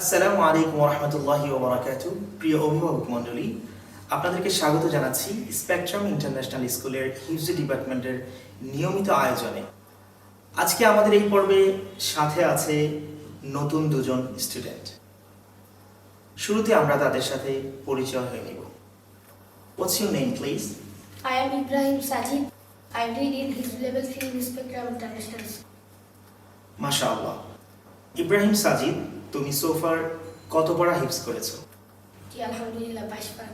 আসসালামু আলাইকুম রহমতুল্লাহি ওবরাকাত প্রিয় অভিভাবক মণ্ডলী আপনাদেরকে স্বাগত জানাচ্ছি স্পেকট্রাম ইন্টারন্যাশনাল স্কুলের হিউজি ডিপার্টমেন্টের নিয়মিত আয়োজনে। আজকে আমাদের এই পর্বে সাথে আছে নতুন দুজন স্টুডেন্ট শুরুতে আমরা তাদের সাথে পরিচয় হয়ে নিব। What's your name please I am Ibrahim Sajid. I read in his level 3 in Spectrum International School. মাশাআল্লাহ। ইব্রাহিম সাজিদ তুমি সোফার কত পড়া হিপস করেছ? জি আলহামদুলিল্লাহ বাইশ পার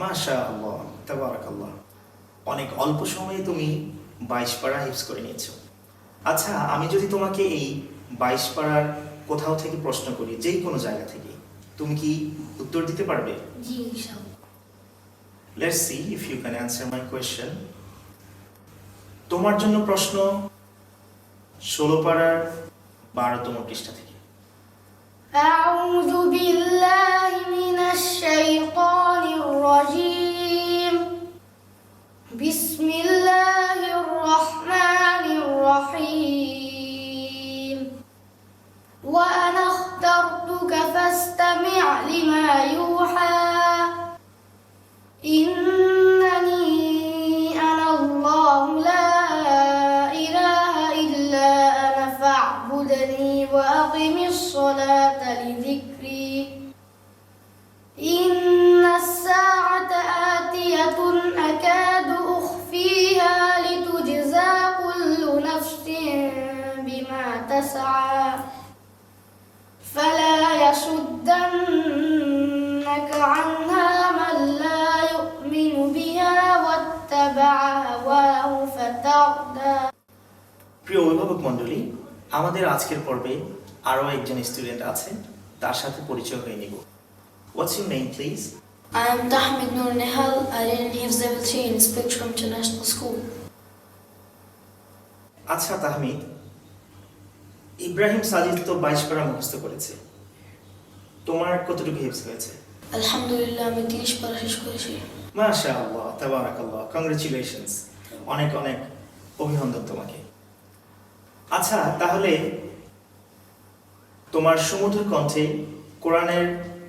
মাশা আল্লাহ তাবারাকাল্লাহ। অনেক অল্প সময়ে তুমি বাইশ পাড়া হিপস করে নিয়েছো। আচ্ছা আমি যদি তোমাকে এই বাইশ পাড়ার কোথাও থেকে প্রশ্ন করি যেই কোনো জায়গা থেকে তুমি কি উত্তর দিতে পারবে? জি ইনশাআল্লাহ। Let's see if you can answer my question তোমার জন্য প্রশ্ন ষোলো পাড়ার বারোতম পৃষ্ঠা থেকে। أعوذ بالله فاعبدني وأقم الصلاة لذكري إن الساعة آتية أكاد أخفيها لتجزى كل نفس بما تسعى فلا يصدنك عنها من لا يؤمن بها واتبع هواه فتردى প্রিয় অভিভাবক মণ্ডলী আমাদের আজকের পর্বে আরও একজন স্টুডেন্ট আছে তার সাথে পরিচয় হয়ে নিব। What's your name please Hifz Level 3 in Spectrum International School. আচ্ছা তাহমিদ। ইব্রাহিম সাজিদ তো বাইশ পারা মুখস্থ করেছে। তোমার কতটুকু হিপস হয়েছে? আলহামদুলিল্লাহ আমি তিরিশ পারা শেষ করেছি। মাশা আল্লাহ তাবারাকাল্লাহ কংগ্রেচুলেশনস অনেক অনেক অভিনন্দন তোমাকে। আচ্ছা তাহলে তোমার সুমধুর কণ্ঠে কোরআনের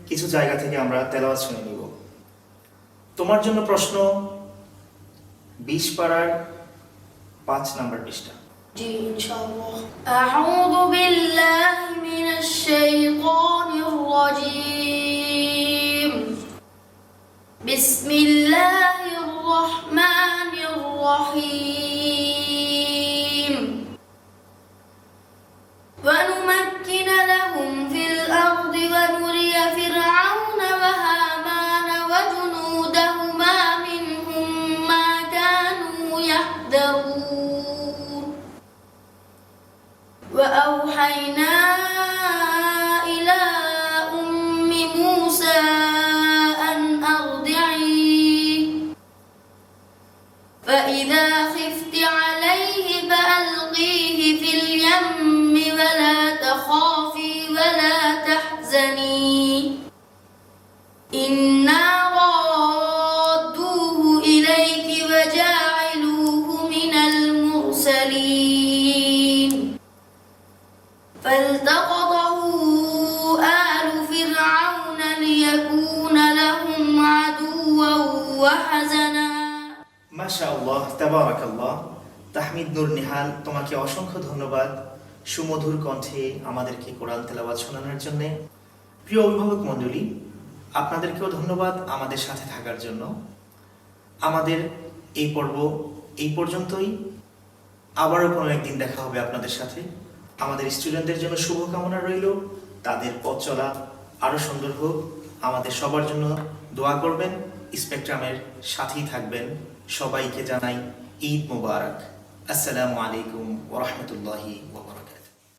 কিছু জায়গা থেকে আমরা তেলাওয়াত শুনে নিব। তোমার জন্য প্রশ্ন, বিশ পাড়ার পাঁচ নাম্বার পৃষ্ঠা। জি, ইনশাআল্লাহ। আউযু বিল্লাহি মিনাশ শাইতানির রাজীম। বিসমিল্লাহির রহমানির রহিম। وأوحينا মাশা আল্লাহ তাবারাকাল্লাহ। তাহমিদ নূর নিহাল, তোমাকে অসংখ্য ধন্যবাদ সুমধুর কণ্ঠে আমাদেরকে কোরআন তেলাওয়াত শোনানোর জন্য। প্রিয় অভিভাবক মণ্ডলী, আপনাদেরকেও ধন্যবাদ আমাদের সাথে থাকার জন্য। আমাদের এই পর্ব এই পর্যন্তই। আবারও কোনো একদিন দেখা হবে আপনাদের সাথে। আমাদের স্টুডেন্টদের জন্য শুভকামনা রইল। তাদের পথ চলা আরও সুন্দর হোক। আমাদের সবার জন্য দোয়া করবেন। স্পেকট্রামের সাথেই থাকবেন। সবাইকে জানাই ঈদ মুবারক। আসসালামু আলাইকুম ওরহমতুল্লাহি